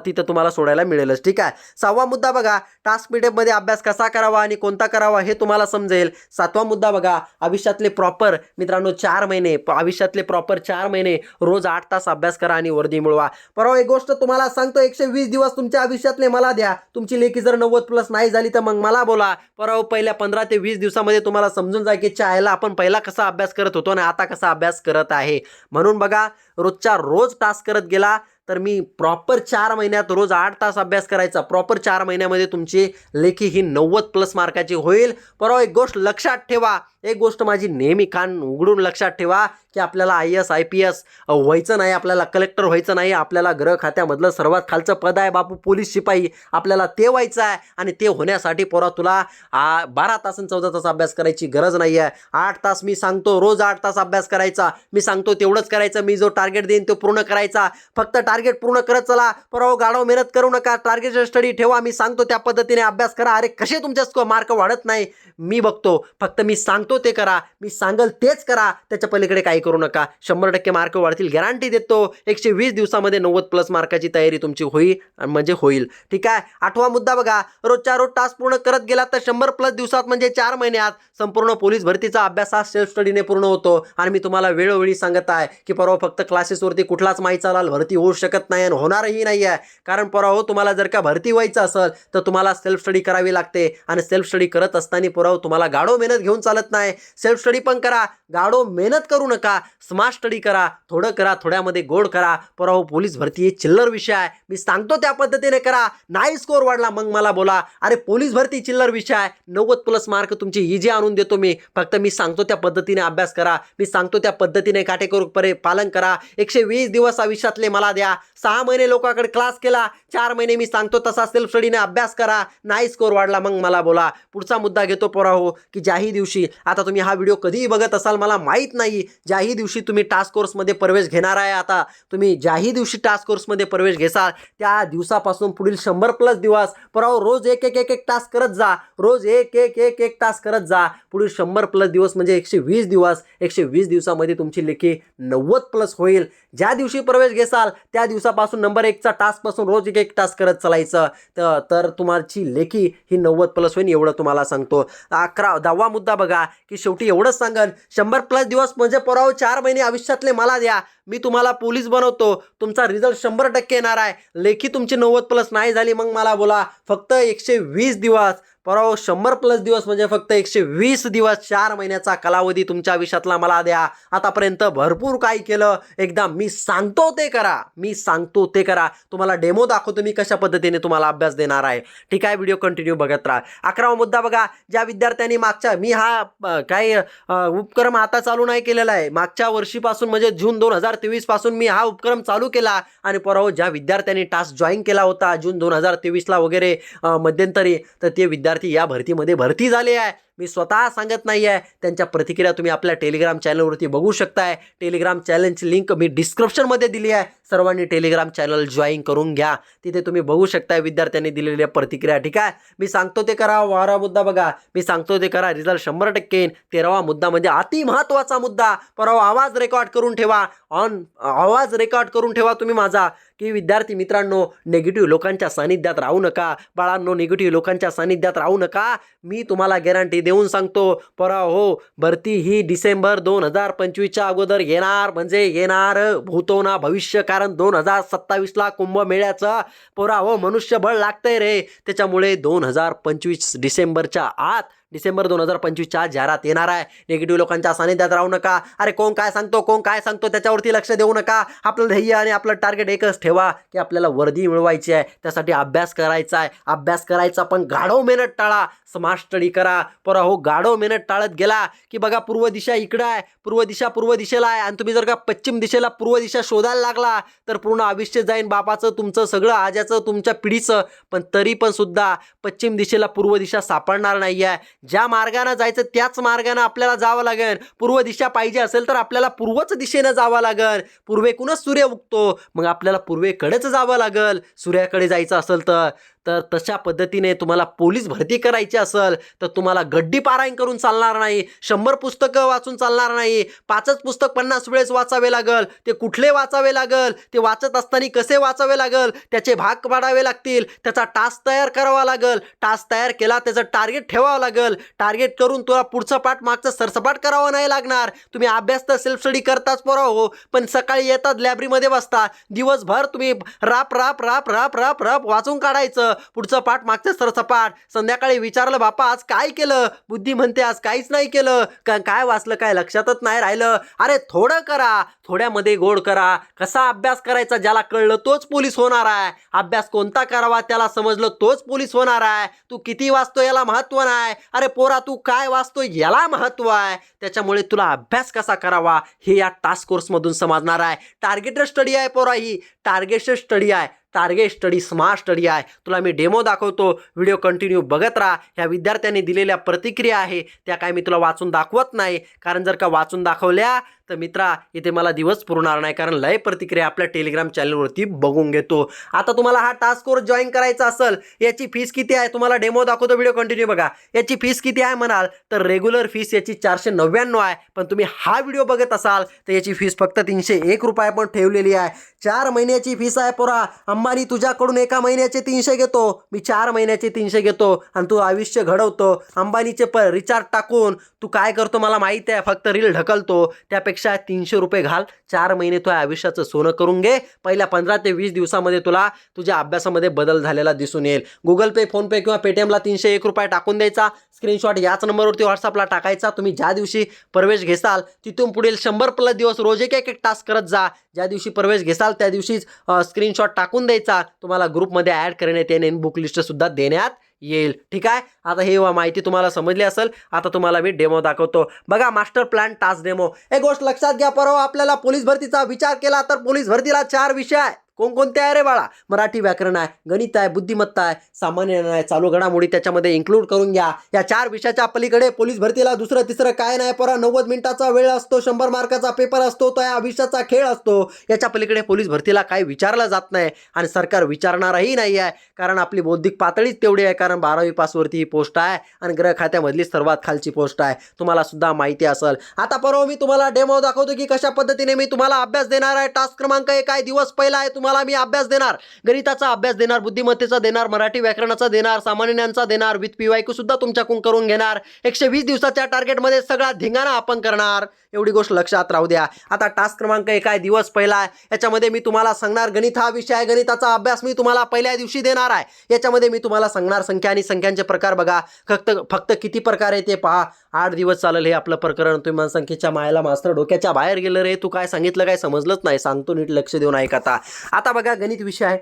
तिथं तुम्हाला सोडायला मिळेलच. ठीक आहे? सहावा मुद्दा बघा टास्क पीडिएफमध्ये अभ्यास कसा करावा आणि कोणता करावा हे तुम्हाला समजेल. सातवा मुद्दा बघा आयुष्यातले प्रॉपर मित्रांनो चार महिने आयुष्यातले प्रॉपर चार महिने रोज आठ तास अभ्यास करा आणि वर्दी मिळवा. परवा एक गोष्ट तुम्हाला सांगतो एकशे वीस दिवस तुमच्या आयुष्यातले मला द्या. तुमची लेखी जर नव्वद प्लस नाही झाली तर मग मला बोला. परवा पहिल्या पंधरा ते वीस दिवसामध्ये तुम्हाला समजून जा की चायला आपण पहिला कसा अभ्यास करत होतो आणि आता कसा अभ्यास करत आहे. म्हणून बघा रोजच्या रोज तास करत गेला तर मी प्रॉपर चार महिन्यात रोज आठ तास अभ्यास करायचा. प्रॉपर चार महिन्यामध्ये तुमची लेखी ही नव्वद प्लस मार्काची होईल. परवा एक गोष्ट लक्षात ठेवा एक गोष्ट माझी नेहमी कान उघडून लक्षात ठेवा की आपल्याला I S I P S व्हायचं नाही आपल्याला कलेक्टर व्हायचं नाही आपल्याला ग्रह खात्यामधलं सर्वात खालचं पद आहे बापू पोलीस शिपाई. आपल्याला ते व्हायचं आहे आणि ते होण्यासाठी पोरा तुला आ, बारा तास आणि चौदा तास अभ्यास करायची गरज नाही आहे आठ तास मी सांगतो रोज आठ तास अभ्यास करायचा. मी सांगतो तेवढंच करायचं मी जो टार्गेट देईन तो पूर्ण करायचा. फक्त टार्गेट पूर्ण करत चला. परवा हो, गाढव मेहनत करू नका. टार्गेट स्टडी ठेवा. मी सांगतो त्या पद्धतीने अभ्यास करा. अरे कसे तुमच्या मार्क वाढत नाही? मी बघतो. फक्त मी सांगतो सांगतो ते करा. मी सांगल तेच करा. त्याच्या पलीकडे काही करू नका. शंभर टक्के मार्क वाढतील. गॅरंटी देतो. एकशे वीस दिवसामध्ये नव्वद प्लस मार्काची तयारी तुमची होईल म्हणजे होईल. ठीक आहे? आठवा मुद्दा बघा. रोजच्या रोज टास्क पूर्ण करत गेला तर शंभर प्लस दिवसात म्हणजे चार महिन्यात संपूर्ण पोलीस भरतीचा अभ्यास हा सेल्फ स्टडीने पूर्ण होतो. आणि मी तुम्हाला वेळोवेळी सांगत आहे की परवा फक्त क्लासेसवरती कुठलाच माहिती लाल भरती होऊ शकत नाही आणि होणारही नाही आहे. कारण परवा हो तुम्हाला जर का भरती व्हायचं असेल तर तुम्हाला सेल्फ स्टडी करावी लागते. आणि सेल्फ स्टडी करत असताना पुराव तुम्हाला गाढो मेहनत घेऊन चालत नाही. सेल्फ स्टडी पण करा. गाडो मेहनत करू नका. स्मार्ट स्टडी करा. थोडं करा. थोड्यामध्ये गोड करा. परवा पोलीस भरती हे चिल्लर विषय आहे. मी सांगतो त्या पद्धतीने करा. नाही स्कोर वाढला मग मला बोला. अरे पोलीस भरती चिल्लर विषय आहे. नव्वद प्लस मार्क तुमची इजी आणून देतो मी फक्त मी सांगतो त्या पद्धतीने अभ्यास करा. मी सांगतो त्या पद्धतीने काटेकोरपणे पालन करा. एकशे वीस दिवस आयुष्यातले मला द्या. सहा महिने लोकांकडे क्लास केला. चार महिने मी सांगतो तसा सेल्फ स्टडीने अभ्यास करा. नाही स्कोर वाढला मग मला बोला. पुढचा मुद्दा घेतो पोरा हो की ज्याही दिवशी. आता तुम्ही हा व्हिडिओ कधीही बघत असाल मला माहीत नाही ज्याही दिवशी तुम्ही टास्क कोर्समध्ये प्रवेश घेणार आहे आता. तुम्ही ज्याही दिवशी टास्क कोर्समध्ये प्रवेश घेसाल त्या दिवसापासून पुढील शंभर प्लस दिवस. पराव रोज एक एक एक एक टास्क करत जा. रोज एक एक एक एक टास्क करत जा. पुढील शंभर प्लस दिवस म्हणजे एकशे वीस दिवस. एकशे वीस दिवसामध्ये तुमची लेखी नव्वद प्लस होईल. ज्या दिवशी प्रवेश घेसाल त्या दिवसापासून नंबर एकचा टास्कपासून रोज एक एक टास्क करत चालायचं. तर तर तुमची लेखी ही नव्वद प्लस होईल एवढं तुम्हाला सांगतो. अकरा दहावा मुद्दा बघा की शेवटी एवढंच सांगन शंभर प्लस दिवस म्हणजे पराव चार महिने आयुष्यातले मला द्या. मी तुम्हाला पोलीस बनवतो तुमचा रिझल्ट शंभर टक्के येणार आहे. लेखी तुमची नव्वद प्लस नाही झाली मग मला बोला फक्त एकशे वीस दिवस. परवा शंभर प्लस दिवस म्हणजे फक्त एकशे वीस दिवस चार महिन्याचा कालावधी तुमच्या आयुष्यातला मला द्या. आतापर्यंत भरपूर काही केलं. एकदा मी सांगतो ते करा. मी सांगतो ते करा. तुम्हाला डेमो दाखवतो मी कशा पद्धतीने तुम्हाला अभ्यास देणार आहे. ठीक आहे? व्हिडिओ कंटिन्यू बघत राहा. अकरावा मुद्दा बघा. ज्या विद्यार्थ्यांनी मागच्या मी हा काही काय उपक्रम आता चालू नाही केलेला आहे. मागच्या वर्षीपासून म्हणजे जून दोन हजार तेवीसपासून मी हा उपक्रम चालू केला आणि परवा ज्या विद्यार्थ्यांनी टास्क जॉईन केला होता जून दोन हजार तेवीसला वगैरे मध्यंतरी तर ते विद्यार्थी या भरतीमध्ये भरती झाले आहे. मी स्वतः सांगत नाही आहे त्यांच्या प्रतिक्रिया तुम्ही आपल्या टेलिग्राम चॅनलवरती बघू शकताय. टेलिग्राम चॅनलची लिंक मी डिस्क्रिप्शनमध्ये दिली आहे. सर्वांनी टेलिग्राम चॅनल जॉईन करून घ्या. तिथे तुम्ही बघू शकताय विद्यार्थ्यांनी दिलेल्या प्रतिक्रिया. ठीक आहे? मी सांगतो ते करा. वारा मुद्दा बघा. मी सांगतो ते करा. रिझल्ट शंभर टक्के येईन. तेरावा मुद्दा म्हणजे अति महत्त्वाचा मुद्दा. परवा आवाज रेकॉर्ड करून ठेवा. ऑन आवाज रेकॉर्ड करून ठेवा तुम्ही माझा. की विद्यार्थी मित्रांनो नेगेटिव्ह लोकांच्या सानिध्यात राहू नका. बाळांनो निगेटिव्ह लोकांच्या सानिध्यात राहू नका. मी तुम्हाला गॅरंटी देऊन सांगतो परा हो भरती ही डिसेंबर दोन हजार पंचवीसच्या अगोदर येणार म्हणजे येणार भूतो ना भविष्य कारण दोन हजार सत्तावीसला कुंभमेळ्याचा पोरा हो मनुष्यबळ लागतंय रे. त्याच्यामुळे दोन हजार पंचवीस डिसेंबरच्या आत डिसेंबर दोन हजार पंचवीसच्या जाहिरात येणार आहे. निगेटिव्ह लोकांच्या सानिध्यात राहू नका. अरे कोण काय सांगतो कोण काय सांगतो त्याच्यावरती लक्ष देऊ नका. आपलं ध्येय आणि आपलं टार्गेट एकच ठेवा की आपल्याला वर्दी मिळवायची आहे. त्यासाठी अभ्यास करायचा आहे. अभ्यास करायचा पण गाढव मेहनत टाळा. स्मार्ट स्टडी करा. पर हो गाढव मेहनत टाळत गेला की बघा पूर्व दिशा इकडं आहे. पूर्व दिशा पूर्व दिशेला आहे. आणि तुम्ही जर का पश्चिम दिशेला पूर्व दिशा शोधायला लागला तर पूर्ण आयुष्य जाईन बापाचं तुमचं सगळं आज्याचं तुमच्या पिढीचं. पण तरी पण सुद्धा पश्चिम दिशेला पूर्व दिशा सापडणार नाही आहे ज्या मार्गानं जायचं त्याच मार्गानं आपल्याला जावं लागेल. पूर्व दिशा पाहिजे असेल तर आपल्याला पूर्वच दिशेनं जावं लागेल. पूर्वेकूनच सूर्य उगतो मग आपल्याला पूर्वेकडेच जावं लागेल. सूर्याकडे जायचं असेल तर. तर तशा पद्धतीने तुम्हाला पोलीस भरती करायची असेल तर तुम्हाला गड्डी पारायण करून चालणार नाही शंभर पुस्तकं वाचून चालणार नाही पाचच पुस्तक पन्नास वेळेस वाचावे लागल ते कुठले वाचावे लागल ते वाचत असताना कसे वाचावे लागल त्याचे भाग पाडावे लागतील त्याचा टास्क तयार करावा लागल टास्क तयार केला त्याचं टार्गेट ठेवावं लागेल टार्गेट करून तुला पुढचं पाठ मागचं सरसपाट करावा नाही लागणार. तुम्ही अभ्यास तर सेल्फ स्टडी करताच पोरा हो पण सकाळी येतात लायब्ररीमध्ये बसता दिवसभर तुम्ही राप राप राप राप राप राप वाचून काढायचं. केलं पुढचं पाठ मागचं सरचा पाठ संध्याकाळी विचारलं बापा आज काय केलं? बुद्धी म्हणते आज काहीच नाही केलं. का काय वाचलं काय लक्षातच नाही राहिलं. अरे थोडं करा. थोड्यामध्ये गोड करा. कसा अभ्यास करायचा ज्याला कळलं तोच पोलीस होणार आहे. अभ्यास कोणता करावा त्याला समजलं तोच पोलीस होणार आहे. तू किती वाचतो याला महत्त्व नाही. अरे पोरा तू काय वाचतो याला महत्त्व आहे. त्याच्यामुळे तुला अभ्यास कसा करावा हे या टास्क कोर्समधून समजणार आहे. टार्गेटेड स्टडी आहे पोरा ही टार्गेटेड स्टडी आहे. टार्गेट स्टडी स्मार्ट स्टडी आहे. तुला मी डेमो दाखवतो व्हिडिओ कंटिन्यू बघत राहा. ह्या विद्यार्थ्यांनी दिलेल्या प्रतिक्रिया आहे त्या काय मी तुला वाचून दाखवत नाही. कारण जर का वाचून दाखवल्या तर मित्रा इथे मला दिवस पुरणार नाही कारण लय प्रतिक्रिया आपल्या टेलिग्राम चॅनलवरती बघून घेतो. आता तुम्हाला हा टास्क कोर्स जॉईन करायचा असेल याची फीस किती आहे तुम्हाला डेमो दाखवतो व्हिडिओ कंटिन्यू बघा. याची फीस किती आहे म्हणाल तर रेग्युलर फीस याची चारशे नव्याण्णव आहे. पण तुम्ही हा व्हिडिओ बघत असाल तर याची फीस फक्त तीनशे एक रुपये पण ठेवलेली आहे. चार महिन्याची फीस आहे पोरा. अंबानी तुझ्याकडून एका महिन्याचे तीनशे घेतो. मी चार महिन्याचे तीनशे घेतो आणि तू आयुष्य घडवतो. अंबानीचे प रिचार्ज टाकून तू काय करतो मला माहिती आहे फक्त रील ढकलतो. त्यापेक्षा तीनशे रुपये घाल. चार महिने तुझ्या आयुष्याचं सोनं करून घे. पहिल्या पंधरा ते वीस दिवसामध्ये तुला तुझ्या अभ्यासामध्ये बदल झालेला दिसून येईल. गुगल पे फोनपे किंवा पेटीएमला तीनशे एक रुपये टाकून द्यायचा. स्क्रीनशॉट याच नंबरवरती व्हॉट्सअपला टाकायचा. तुम्ही ज्या दिवशी प्रवेश घेसाल तिथून पुढील शंभर प्लस दिवस रोज एक एक टास्क करत जा. ज्या दिवशी प्रवेश घेसाल त्या दिवशीच स्क्रीनशॉट टाकून द्यायचा. तुम्हाला ग्रुपमध्ये ॲड करण्यात येईल बुक लिस्टसुद्धा देण्यात येईल. ठीक आहे? आता हे वा- माहिती तुम्हाला समजली असेल आता तुम्हाला मी डेमो दाखवतो. बघा मास्टर प्लॅन टास्क डेमो एक गोष्ट लक्षात घ्या परवा आपल्याला पोलीस भरतीचा विचार केला तर पोलीस भरतीला चार विषय आहे कोणकोणते आहे रे बाळा? मराठी व्याकरण आहे गणित आहे बुद्धिमत्ता आहे सामान्य ज्ञान आहे चालू घडामोडी त्याच्यामध्ये इन्क्लूड करून घ्या. या चार विषयाच्या पलीकडे पोलीस भरतीला दुसरं तिसरं काय नाही परा नव्वद मिनिटाचा वेळ असतो शंभर मार्काचा पेपर असतो तो या आयुष्याचा खेळ असतो. याच्या पलीकडे पोलीस भरतीला काही विचारलं जात नाही आणि सरकार विचारणारही नाही आहे कारण आपली बौद्धिक पातळीच तेवढी आहे कारण बारावी पासवरती ही पोस्ट आहे आणि ग्रह खात्यामधली सर्वात खालची पोस्ट आहे. तुम्हाला सुद्धा माहिती असेल. आता परवा मी तुम्हाला डेमो दाखवतो की कशा पद्धतीने मी तुम्हाला अभ्यास देणार आहे. टास्क क्रमांक एक आहे. दिवस पहिला आहे. तुम्हाला मी अभ्यास देणार. गणिताचा अभ्यास देणार बुद्धिमत्तेचा देणार मराठी व्याकरणाचा देणार सामान्यांचा देणार विथ पी वाय सुद्धा तुमच्याकडून करून घेणार. एकशे वीस दिवसाच्या टार्गेटमध्ये सगळा धिंगाणा आपण करणार. एवढी गोष्ट लक्षात राहू द्या. आता टास्क क्रमांक एक आहे. दिवस पहिला आहे. याच्यामध्ये मी तुम्हाला सांगणार गणित हा विषय आहे. गणिताचा अभ्यास मी तुम्हाला पहिल्या दिवशी देणार आहे. याच्यामध्ये मी तुम्हाला सांगणार संख्या आणि संख्यांचे प्रकार बघा फक्त फक्त किती प्रकार आहे ते पहा. आठ दिवस चालेल हे आपलं प्रकरण. तुम्ही मनसंख्येच्या मायाला मास्तर डोक्याच्या बाहेर गेलं रे. तू काय सांगितलं काय समजलंच नाही. सांगतो नीट लक्ष देऊन ऐकता आता बघा गणित विषय आहे.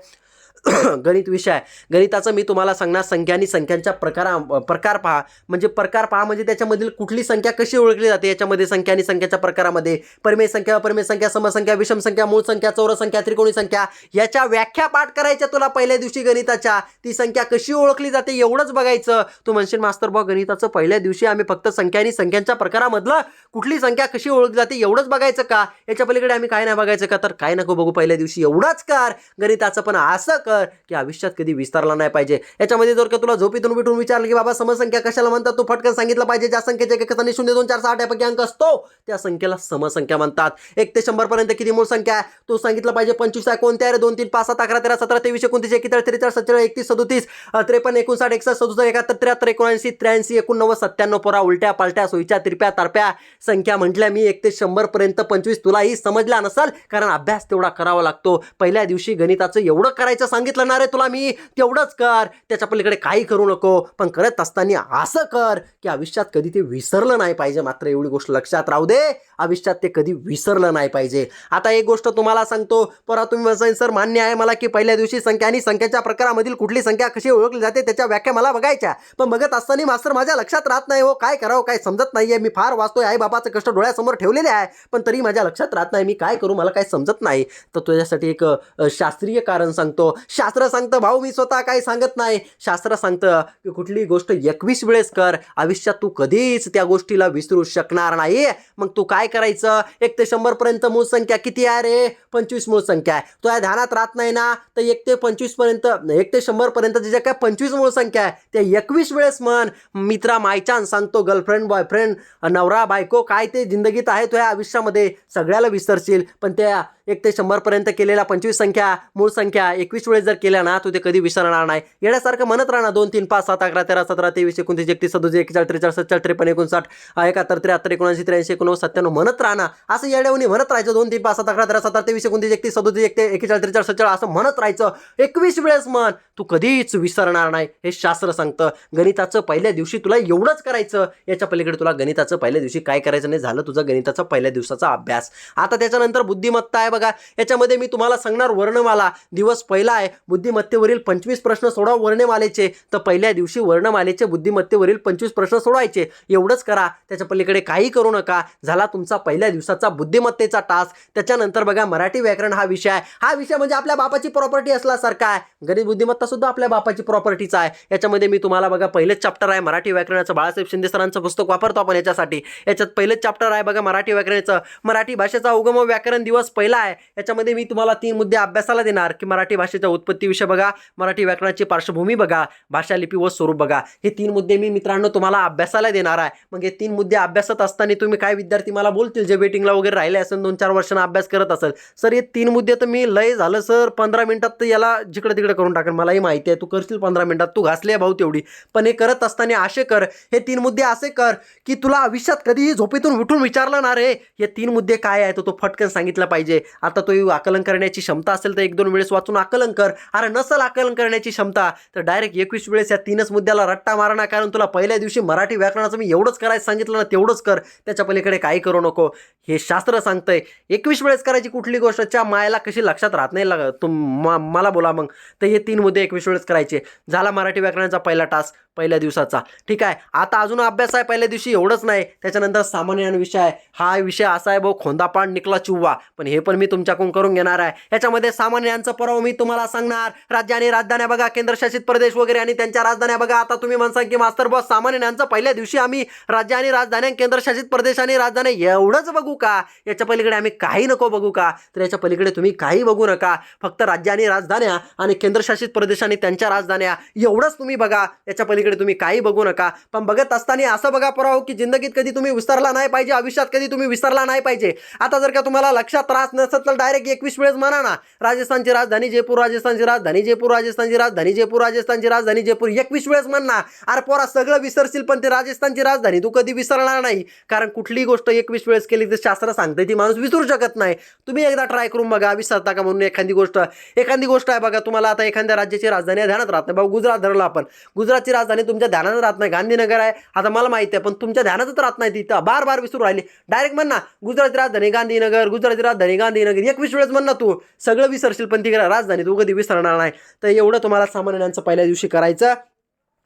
गणित विषय आहे. गणिताचं मी तुम्हाला सांगणार संख्या आणि संख्यांच्या प्रकारा प्रकार पहा. म्हणजे प्रकार पहा म्हणजे त्याच्यामधील कुठली संख्या कशी ओळखली जाते? याच्यामध्ये संख्या आणि संख्याच्या प्रकारामध्ये. परिमेय संख्या अपरिमेय संख्या समसंख्या विषम संख्या मूळ संख्या चौर संख्या त्रिकोणी संख्या याच्या व्याख्या पाठ करायच्या तुला पहिल्या दिवशी गणिताच्या. ती संख्या कशी ओळखली जाते एवढंच बघायचं. तू म्हणशील मास्तर भाऊ गणिताचं पहिल्या दिवशी आम्ही फक्त संख्या आणि संख्यांच्या प्रकारामधलं कुठली संख्या कशी ओळखली जाते एवढंच बघायचं का? याच्या पलीकडे आम्ही काय नाही बघायचं का? तर काय नको बघू पहिल्या दिवशी एवढंच कर. गणिताचं पण असं कर. की आयुष्यात कधी विस्तारला नाही पाहिजे. याच्यामध्ये जर का तुला झोपीतून उठून विचारलं की बाबा समसंख्या कशाला म्हणतात तू फटकन सांगितलं पाहिजे ज्या संख्येचे एक शून्य दोन चार सहा आठ यापैकी अंक असतो त्या संख्येला समसंख्या म्हणतात. एक ते शंभर पर्यंत किती मूळ संख्या आहे? तू सांगितलं पाहिजे पंचवीस आहे कोणत्या आहे रे? दोन तीन पाच सात अकरा तेरा सतरा तेवीस एकोणतीस एकेचाळीस त्रेचाळीस सत्तेचाळीस एकतीस सदतीस त्रेपन्न एकोणसाठ एकसष्ट सदुसष्ट एकाहत्तर त्र्याहत्तर एकोणऐंशी त्र्याऐंशी एकोणनव्वद सत्त्याण्णव पोरा उलट्या पालट्या सोयीच्या तिरप्या तारप्या. संख्या म्हटल्या मी एक ते शंभर पर्यंत पंचवीस. तुलाही समजला नसेल? कारण अभ्यास तेवढा करावा लागतो. पहिल्या दिवशी गणिताचं एवढं करायचं सांग सांगितलं ना रे तुला मी तेवढंच कर. त्याच्या पलीकडे काही करू नको. पण करत असताना असं कर की आयुष्यात कधी ते विसरलं नाही पाहिजे मात्र एवढी गोष्ट लक्षात राहू दे. आयुष्यात ते कधी विसरलं नाही पाहिजे. आता एक गोष्ट तुम्हाला सांगतो परत तुम्ही म्हणसाल सर मान्य आहे मला की पहिल्या दिवशी संख्या आणि संख्याच्या प्रकारामधील कुठली संख्या कशी ओळखली जाते त्याच्या व्याख्या मला बघायच्या पण बघत असताना मास्तर माझ्या लक्षात राहत नाही हो. काय करावं काय समजत नाहीये. मी फार वाचतोय आई बाबाचं कष्ट डोळ्यासमोर ठेवलेले आहे. पण तरी माझ्या लक्षात राहत नाही मी काय करू मला काय समजत नाही. तर तुझ्यासाठी एक शास्त्रीय कारण सांगतो. शास्त्र सांगतं भाऊ मी स्वतः काय सांगत नाही. शास्त्र सांगतं की कुठली गोष्ट एकवीस वेळेस कर. आयुष्यात तू कधीच त्या गोष्टीला विसरू शकणार नाही मग तू काय करायचं? एक ते शंभर पर्यंत मूळ संख्या किती आहे रे? पंचवीस मूळ संख्या आहे. तो या ध्यानात राहत नाही ना? तर एक ते पंचवीसपर्यंत एक ते शंभर पर्यंत ज्या काय पंचवीस मूळ संख्या आहे त्या एकवीस वेळेस म्हण. मित्रा मायचान सांगतो गर्लफ्रेंड बॉयफ्रेंड नवरा बायको काय ते जिंदगीत आहे तो ह्या आयुष्यामध्ये? सगळ्याला विसरशील. पण त्या एक ते शंभरपर्यंत केलेल्या पंचवीस संख्या मूळ संख्या एकवीस वेळेस जर केल्या ना तू ते कधी विसरणार नाही. येण्यासारखं म्हणत राहणार दोन तीन पाच सात अकरा तेरा सतरा तेवीस एकोणतीस एकतीस सदोतीस एकेचाळीस त्रेचाळीस सत्तर त्रेपन्न एकोणसाठ एकाहत्तर त्र्याहत्तर एकोणऐंशी त्र्याऐंशी एकोणनव्वद सत्त्याण्णव म्हणत राहणार असं येड्यावणी म्हणत राहायचं दोन तीन पाच सात अकरा तेरा सतरा तेवीस एकोणतीस एकतीस सदोतीस एक ते एकेचाळ त्रेचाळ सत्तर असं म्हणत राहायचं. एकवीस वेळेस म्हण. तू कधीच विसरणार नाही हे शास्त्र सांगतं. गणिताचं पहिल्या दिवशी तुला एवढंच करायचं. याच्या पलीकडे तुला गणिताचं पहिल्या दिवशी काय करायचं नाही झालं तुझं गणिताचा पहिल्या दिवसाचा अभ्यास. आता त्याच्यानंतर बुद्धिमत्ता आहे बघा याच्यामध्ये मी तुम्हाला सांगणार वर्णमाला. दिवस पहिला आहे बुद्धिमत्तेवरील पंचवीस प्रश्न सोडा वर्णमालेचे. तर पहिल्या दिवशी वर्णमालेचे बुद्धिमत्तेवरील पंचवीस प्रश्न सोडवायचे. एवढंच करा त्याच्या पलीकडे काही करू नका. झाला तुमचा पहिल्या दिवसाचा बुद्धिमत्तेचा टास्क त्याच्यानंतर बघा मराठी व्याकरण हा विषय आहे. हा विषय म्हणजे आपल्या बापाची प्रॉपर्टी असल्यासारखा आहे. गणित बुद्धिमत्ता सुद्धा आपल्या बापाची प्रॉपर्टीचा आहे. याच्यामध्ये मी तुम्हाला बघा पहिलेच चॅप्टर आहे मराठी व्याकरणाचं. बाळासाहेब शिंदे सरांचं पुस्तक वापरतो आपण याच्यासाठी. याच्यात पहिलेच चॅप्टर आहे बघा मराठी व्याकरणाचं. मराठी भाषेचा उगम व्याकरण दिवस पहिला आहे याच्यामध्ये मी तुम्हाला तीन मुद्दे अभ्यासाला देणार. की मराठी भाषेच्या उत्पत्तीविषयी बघा मराठी व्याकरणाची पार्श्वभूमी बघा भाषा लिपी व स्वरूप बघा. हे तीन मुद्दे मी मित्रांनो तुम्हाला अभ्यासाला देणार आहे. मग हे तीन मुद्दे अभ्यासत असताना तुम्ही काय विद्यार्थी मला बोलतील? जे वेटिंगला वगैरे राहिले असेल दोन चार वर्षांना अभ्यास करत असेल. सर हे तीन मुद्दे तर मी लय झालं सर. पंधरा मिनिटात तर याला जिकडं तिकडे करून टाकेल मलाही माहिती आहे तू करशील पंधरा मिनिटात. तू घासले भाऊ तेवढी. पण हे करत असताना असे कर. हे तीन मुद्दे असे कर की तुला आयुष्यात कधीही झोपेतून उठून विचारलं ना रे हे तीन मुद्दे काय आहे तो तो फटकन सांगितला पाहिजे. आता तो आकलन करण्याची क्षमता असेल तर एक दोन वेळेस वाचून आकलन कर. अरे नसल आकलन करण्याची क्षमता तर डायरेक्ट एकवीस वेळेस या तीनच मुद्द्याला रट्टा मारणार कारण तुला पहिल्या दिवशी मराठी व्याकरणाचं मी एवढंच करायचं सांगितलं ना तेवढंच कर. त्याच्या पलीकडे काही करू नको. हे शास्त्र सांगतंय. एकवीस वेळेस करायची कुठली गोष्टच्या मायाला कशी लक्षात राहत नाही लाग तुम मला बोला मग. तर हे तीन मुद्दे एकवीस वेळेस करायचे. झाला मराठी व्याकरणाचा पहिला टास्क पहिल्या दिवसाचा. ठीक आहे? आता अजून अभ्यास आहे पहिल्या दिवशी एवढंच नाही. त्याच्यानंतर सामान्य विषय आहे. हा विषय असा आहे भाऊ खोंदापाड निकला चिव्वा. पण हे पण मी तुमच्याकडून करून घेणार आहे. याच्यामध्ये सामान्यांचं पर्व मी तुम्हाला सांगणार. राज्य आणि राजधान्या बघा केंद्रशासित प्रदेश वगैरे आणि त्यांच्या राजधान्या बघा. आता तुम्ही म्हणसा की मास्तर बॉस सामान्यांचं पहिल्या दिवशी आम्ही राज्य आणि राजधान्या केंद्रशासित प्रदेश आणि राजधानी एवढंच बघू का? याच्या पलीकडे आम्ही काही नको बघू का? तर याच्या पलीकडे तुम्ही काही बघू नका. फक्त राज्य आणि राजधान्या आणि केंद्रशासित प्रदेश आणि त्यांच्या राजधान्या एवढंच तुम्ही बघा. याच्या पलीकडे तुम्ही काही बघू नका. पण बघत असताना असं बघा पराव की जिंदगीत कधी तुम्ही विसरला नाही पाहिजे आयुष्यात कधी तुम्ही विसरला नाही पाहिजे. आता जर का तुम्हाला लक्षात त्रास नसत तर डायरेक्ट एकवीस वेळेस म्हणा ना. राजस्थानची राजधानी जयपूर राजस्थानची राजधानी जयपूर राजस्थानची राजधानी जयपूर राजस्थानची राजधानी जयपूर. एकवीस वेळेस म्हण ना. अरे पोरा सगळं विसरशील पण ते राजस्थानची राजधानी. तू कधी विसरणार नाही. कारण कुठलीही गोष्ट एकवीस वेळेस केली तर शास्त्र सांगते ती माणूस विसरू शकत नाही. तुम्ही एकदा ट्राय करून बघा विसरता का म्हणून एखादी गोष्ट. एखादी गोष्ट आहे बघा तुम्हाला आता एखाद्या राज्याची राजधानी ध्यानात राहत नाही. बाबा गुजरात धरलं आपण. गुजरातची राजधानी आणि तुमच्या ध्यानात राहत नाही. गांधीनगर आहे. आता मला माहिती आहे पण तुमच्या ध्यानातच राहत नाही तिथं. बार बार विसरू राहिली. डायरेक्ट म्हण ना गुजराती राजधानी गांधीनगर गुजराती राजधानी गांधीनगर. एकवीस वेळेस म्हण ना तू. सगळं विसरशील पण तिकडे राजधानी तू कधी विसरणार नाही. तर एवढं तुम्हाला सामान्यांचं पहिल्या दिवशी करायचं.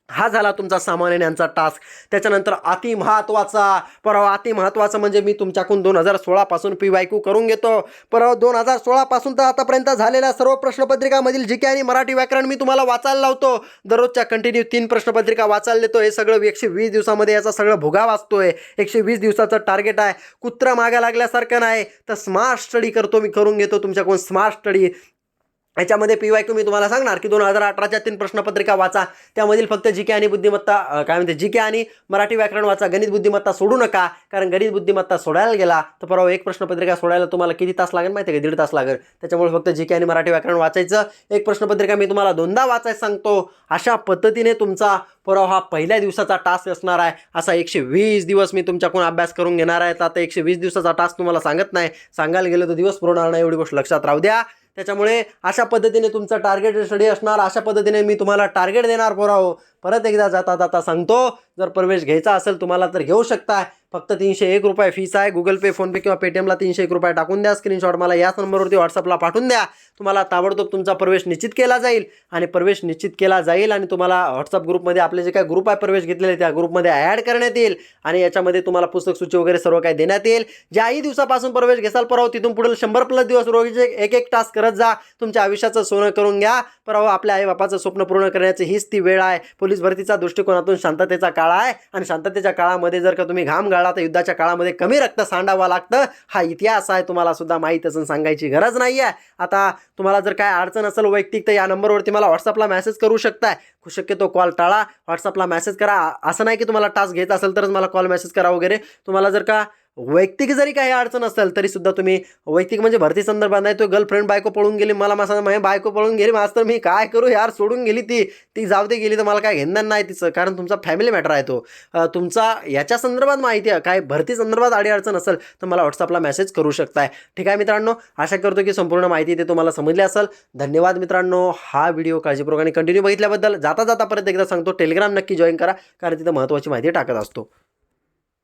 हा झाला तुमचा सामान्य यांचा टास्क त्याच्यानंतर अति महत्त्वाचा परवा अतिमहत्वाचा म्हणजे मी तुमच्याकडून दोन हजार सोळापासून पी वायकू करून घेतो. परवा दोन हजार सोळापासून तर आतापर्यंत झालेल्या सर्व प्रश्नपत्रिकामधील जी के आणि मराठी व्याकरण मी तुम्हाला वाचायला लावतो. दररोजच्या कंटिन्यू तीन प्रश्नपत्रिका वाचायला देतो. हे सगळं एकशे वीस दिवसामध्ये याचा सगळं भुगा आहे एकशे वीस दिवसाचं टार्गेट आहे. कुत्रा मागा लागल्यासारखं नाही. तर स्मार्ट स्टडी करतो मी करून घेतो तुमच्याकडून स्मार्ट स्टडी याच्यामध्ये पी वाय क्यू मी तुम्हाला सांगणार की दोन हजार अठराच्या तीन प्रश्नपत्रिका वाचा. त्यामधील फक्त जी के आणि बुद्धिमत्ता काय म्हणते जी के आणि मराठी व्याकरण वाचा. गणित बुद्धिमत्ता सोडू नका कारण गणित बुद्धिमत्ता सोडायला गेला तर परवा एक प्रश्नपत्रिका सोडायला तुम्हाला किती तास लागेल माहिती आहे का? दीड तास लागेल. त्याच्यामुळे फक्त जी के आणि मराठी व्याकरण वाचायचं. एक प्रश्नपत्रिका मी तुम्हाला दोनदा वाचायला सांगतो. अशा पद्धतीने तुमचा परवा हा पहिल्या दिवसाचा टास्क असणार आहे. असा एकशे वीस दिवस मी तुमच्याकडून अभ्यास करून घेणार आहे. तर आता एकशे वीस दिवसाचा टास्क तुम्हाला सांगत नाही. सांगायला गेलं तर दिवस पुरवणार नाही. एवढी गोष्ट लक्षात राहू द्या. त्याच्यामुळे अशा पद्धतीने तुमचं टार्गेट स्टडी असणार अशा पद्धतीने मी तुम्हाला टार्गेट देणार पोराहो. परत एकदा जाता जाता सांगतो जर प्रवेश घ्यायचा असेल तुम्हाला तर घेऊ शकता फक्त तीनशे एक रुपये फीस आहे. गुगल पे फोनपे किंवा पेटीएमला तीनशे एक रुपये टाकून द्या. स्क्रीनशॉट मला याच नंबरवरती व्हॉट्सअपला पाठवून द्या. तुम्हाला ताबडतोब तुमचा प्रवेश निश्चित केला जाईल. आणि प्रवेश निश्चित केला जाईल आणि तुम्हाला व्हॉट्सअप ग्रुपमध्ये आपले जे काय ग्रुप आहे प्रवेश घेतलेले त्या ग्रुपमध्ये ॲड करण्यात येईल. आणि याच्यामध्ये तुम्हाला पुस्तक सूची वगैरे सर्व काही देण्यात येईल. ज्याही दिवसापासून प्रवेश घेसाल परवा तिथून पुढे शंभर प्लस दिवस रोजीचे एक एक टास्क करत जा. तुमच्या आयुष्याचं सोनं करून घ्या. परवा आपल्या आईबापाचं स्वप्न पूर्ण करण्याची हीच ती वेळ आहे. पोलीस भरतीचा दृष्टिकोनातून शांततेचा काळ आहे. आणि शांततेच्या काळामध्ये जर का तुम्ही घाम गाळा काळात युद्धाच्या काळामध्ये कमी रक्त सांडावं लागतं. हा इतिहास आहे तुम्हाला सुद्धा माहीत असून सांगायची गरज नाही आहे आता तुम्हाला जर काय अडचण असेल वैयक्तिक तर या नंबरवरती मला व्हॉट्सअपला मेसेज करू शकताय. शक्यतो कॉल टाळा. व्हॉट्सअपला मेसेज करा. असं नाही की तुम्हाला टास्क घ्यायचा असेल तरच मला कॉल मेसेज करा वगैरे. तुम्हाला जर का वैयक्तिक जरी काही अडचण असेल तरी सुद्धा तुम्ही वैयक्तिक म्हणजे भरती संदर्भात नाही तो गर्लफ्रेंड बायको पळून गेली मला माझा माझ्या बायको पळून गेली मास्तर मी काय करू यार सोडून गेली ती ती जाऊ दे गेली तर मला काय घेणार नाही तिचं कारण तुमचा फॅमिली मॅटर आहे तो. तुमचा याच्या संदर्भात माहिती आहे काय भरती संदर्भात अडी अडचण असेल तर मला व्हॉट्सअपला मेसेज करू शकताय. ठीक आहे मित्रांनो आशा करतो की संपूर्ण माहिती ते तुम्हाला समजली असेल. धन्यवाद मित्रांनो हा व्हिडिओ काळजीपूर्वकाने कंटिन्यू बघितल्याबद्दल. जाता जाता परत एकदा सांगतो टेलिग्राम नक्की जॉईन करा कारण तिथं महत्त्वाची माहिती टाकत असतो.